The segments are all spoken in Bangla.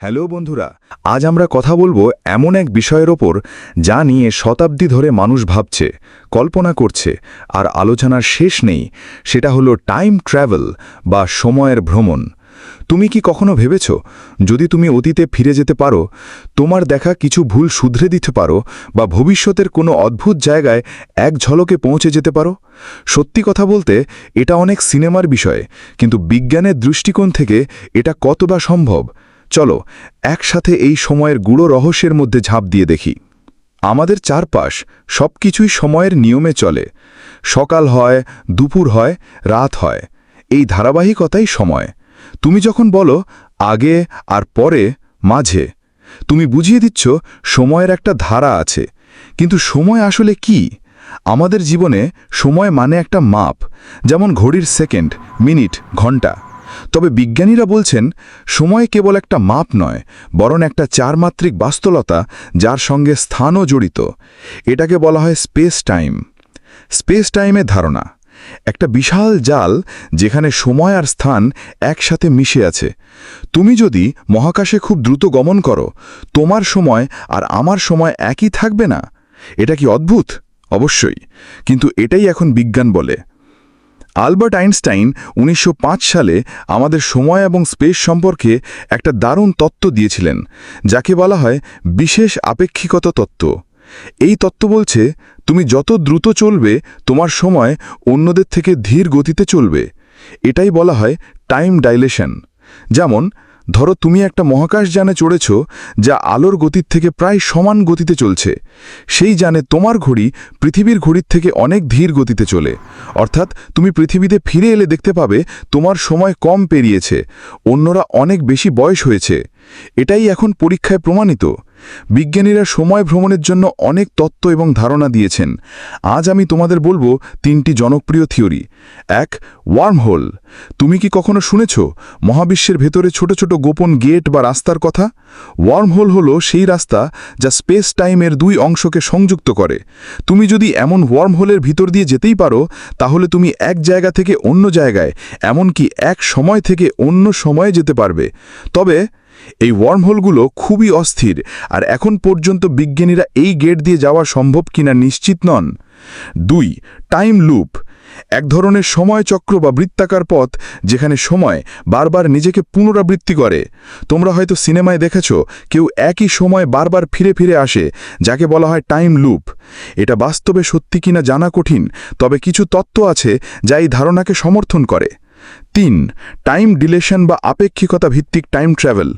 হ্যালো বন্ধুরা, আজ আমরা কথা বলব এমন এক বিষয়ের ওপর যা নিয়ে শতাব্দী ধরে মানুষ ভাবছে, কল্পনা করছে, আর আলোচনার শেষ নেই, সেটা হলো টাইম ট্র্যাভেল বা সময়ের ভ্রমণ। তুমি কি কখনো ভেবেছ, যদি তুমি অতীতে ফিরে যেতে পারো, তোমার দেখা কিছু ভুল শুধরে দিতে পারো বা ভবিষ্যতের কোনো অদ্ভুত জায়গায় এক ঝলকে পৌঁছে যেতে পারো? সত্যি কথা বলতে, এটা অনেক সিনেমার বিষয়, কিন্তু বিজ্ঞানের দৃষ্টিকোণ থেকে এটা কতটা সম্ভব? চলো, একসাথে এই সময়ের গুড়ো রহস্যের মধ্যে ঝাঁপ দিয়ে দেখি। আমাদের চারপাশ সবকিছুই সময়ের নিয়মে চলে। সকাল হয়, দুপুর হয়, রাত হয়। এই ধারাবাহিকতাই সময়। তুমি যখন বলো, আগে আর পরে, মাঝে, তুমি বুঝিয়ে দিচ্ছ সময়ের একটা ধারা আছে। কিন্তু সময় আসলে কি? আমাদের জীবনে সময় মানে একটা মাপ, যেমন ঘড়ির সেকেন্ড, মিনিট, ঘণ্টা। তবে বিজ্ঞানীরা বলছেন, সময় কেবল একটা মাপ নয়, বরং একটা চারমাত্রিক বাস্তলতা যার সঙ্গে স্থানও জড়িত। এটাকে বলা হয় স্পেস টাইম স্পেস টাইমের ধারণা, একটা বিশাল জাল যেখানে সময় আর স্থান একসাথে মিশে আছে। তুমি যদি মহাকাশে খুব দ্রুত গমন করো, তোমার সময় আর আমার সময় একই থাকবে না? এটা কি অদ্ভুত? অবশ্যই। কিন্তু এটাই এখন বিজ্ঞান বলে। আলবার্ট আইনস্টাইন উনিশশো পাঁচ সালে আমাদের সময় এবং স্পেস সম্পর্কে একটা দারুণ তত্ত্ব দিয়েছিলেন, যাকে বলা হয় বিশেষ আপেক্ষিকতা তত্ত্ব। এই তত্ত্ব বলছে, তুমি যত দ্রুত চলবে, তোমার সময় অন্যদের থেকে ধীর গতিতে চলবে। এটাই বলা হয় টাইম ডাইলেশন। যেমন ধরো তুমি একটা মহাকাশ যানে চড়েছ, যা আলোর গতির থেকে প্রায় সমান গতিতে চলছে। সেই যানে তোমার ঘড়ি পৃথিবীর ঘড়ির থেকে অনেক ধীর গতিতে চলে। অর্থাৎ তুমি পৃথিবীতে ফিরে এলে দেখতে পাবে তোমার সময় কম পেরিয়েছে, অন্যরা অনেক বেশি বয়স হয়েছে। এটাই এখন পরীক্ষায় প্রমাণিত। বিজ্ঞানীরা সময় ভ্রমণের জন্য অনেক তত্ত্ব এবং ধারণা দিয়েছেন। আজ আমি তোমাদের বলব তিনটি জনপ্রিয় থিওরি। এক, ওয়ার্মহোল। তুমি কি কখনো শুনেছ? মহাবিশ্বের ভেতরে ছোট ছোট গোপন গেট বা রাস্তার কথা? ওয়ার্মহোল হলো সেই রাস্তা যা স্পেস টাইমের দুই অংশকে সংযুক্ত করে। তুমি যদি এমন ওয়ার্মহোলের ভিতর দিয়ে যেতেই পারো, তাহলে তুমি এক জায়গা থেকে অন্য জায়গায়, এমনকি এক সময় থেকে অন্য সময়ে যেতে পারবে। তবে এই ওয়ার্মহোলগুলো খুবই অস্থির, আর এখন পর্যন্ত বিজ্ঞানীরা এই গেট দিয়ে যাওয়া সম্ভব কিনা নিশ্চিত নন। দুই টাইম লুপ এক ধরনের সময় চক্র বা বৃত্তাকার পথ, যেখানে সময় বারবার নিজেকে পুনরাবৃত্তি করে। তোমরা হয়তো সিনেমায় দেখেছ, কেউ একই সময় বারবার ফিরে ফিরে আসে, যাকে বলা হয় টাইম লুপ এটা বাস্তবে সত্যি কিনা জানা কঠিন, তবে কিছু তত্ত্ব আছে যা এই ধারণাকে সমর্থন করে। তিন টাইম ডিলেশন বা আপেক্ষিকতা ভিত্তিক টাইম ট্রাভেল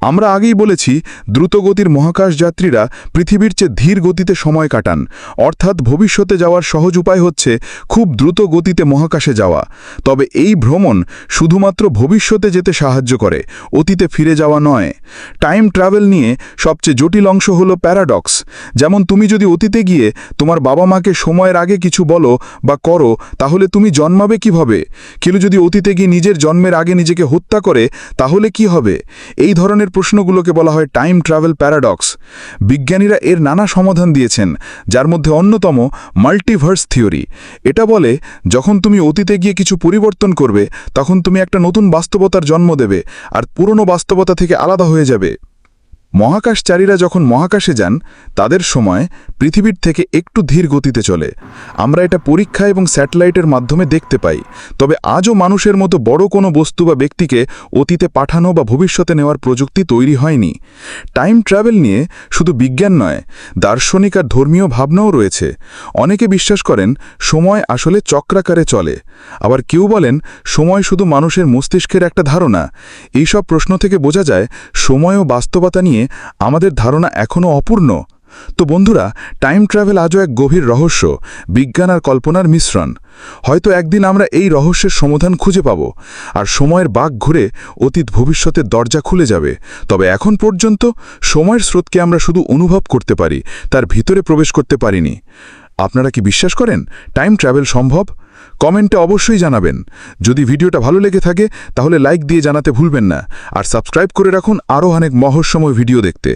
আমরা আগেই বলেছি, দ্রুতগতির মহাকাশ যাত্রীরা পৃথিবীর চেয়ে ধীর গতিতে সময় কাটান। অর্থাৎ ভবিষ্যতে যাওয়ার সহজ উপায় হচ্ছে খুব দ্রুত গতিতে মহাকাশে যাওয়া। তবে এই ভ্রমণ শুধুমাত্র ভবিষ্যতে যেতে সাহায্য করে, অতীতে ফিরে যাওয়া নয়। টাইম ট্রাভেল নিয়ে সবচেয়ে জটিল অংশ হলো প্যারাডক্স যেমন তুমি যদি অতীতে গিয়ে তোমার বাবা মাকে সময়ের আগে কিছু বলো বা করো, তাহলে তুমি জন্মাবে কীভাবে? কেউ যদি অতীতে গিয়ে নিজের জন্মের আগে নিজেকে হত্যা করে, তাহলে কি হবে? এই ধরনের প্রশ্নগুলোকে বলা হয় টাইম ট্রাভেল প্যারাডক্স। বিজ্ঞানীরা এর নানা সমাধান দিয়েছেন, যার মধ্যে অন্যতম মাল্টিভার্স থিওরি। এটা বলে, যখন তুমি অতীতে গিয়ে কিছু পরিবর্তন করবে, তখন তুমি একটা নতুন বাস্তবতার জন্ম দেবে, আর পুরনো বাস্তবতা থেকে আলাদা হয়ে যাবে। মহাকাশচারীরা যখন মহাকাশে যান, তাদের সময় পৃথিবীর থেকে একটু ধীর গতিতে চলে। আমরা এটা পরীক্ষা এবং স্যাটেলাইটের মাধ্যমে দেখতে পাই। তবে আজও মানুষের মতো বড় কোনো বস্তু বা ব্যক্তিকে অতীতে পাঠানো বা ভবিষ্যতে নেওয়ার প্রযুক্তি তৈরি হয়নি। টাইম ট্রাভেল নিয়ে শুধু বিজ্ঞান নয়, দার্শনিক আর ধর্মীয় ভাবনাও রয়েছে। অনেকে বিশ্বাস করেন, সময় আসলে চক্রাকারে চলে। আবার কেউ বলেন, সময় শুধু মানুষের মস্তিষ্কের একটা ধারণা। এইসব প্রশ্ন থেকে বোঝা যায় সময় ও বাস্তবতা নিয়ে আমাদের ধারণা এখনও অপূর্ণ। তো বন্ধুরা টাইম ট্রাভেল আজও এক গভীর রহস্য, বিজ্ঞান আর কল্পনার মিশ্রণ। হয়তো একদিন আমরা এই রহস্যের সমাধান খুঁজে পাব, আর সময়ের বাঘ ঘুরে অতীত ভবিষ্যতের দরজা খুলে যাবে। তবে এখন পর্যন্ত সময়ের স্রোতকে আমরা শুধু অনুভব করতে পারি, তার ভিতরে প্রবেশ করতে পারিনি। আপনারা কি বিশ্বাস করেন টাইম ট্রাভেল সম্ভব? কমেন্টে অবশ্যই জানাবেন। যদি ভিডিওটা ভালো লেগে থাকে, তাহলে লাইক দিয়ে জানাতে ভুলবেন না, আর সাবস্ক্রাইব করে রাখুন আরও অনেক মহস্যময় ভিডিও দেখতে।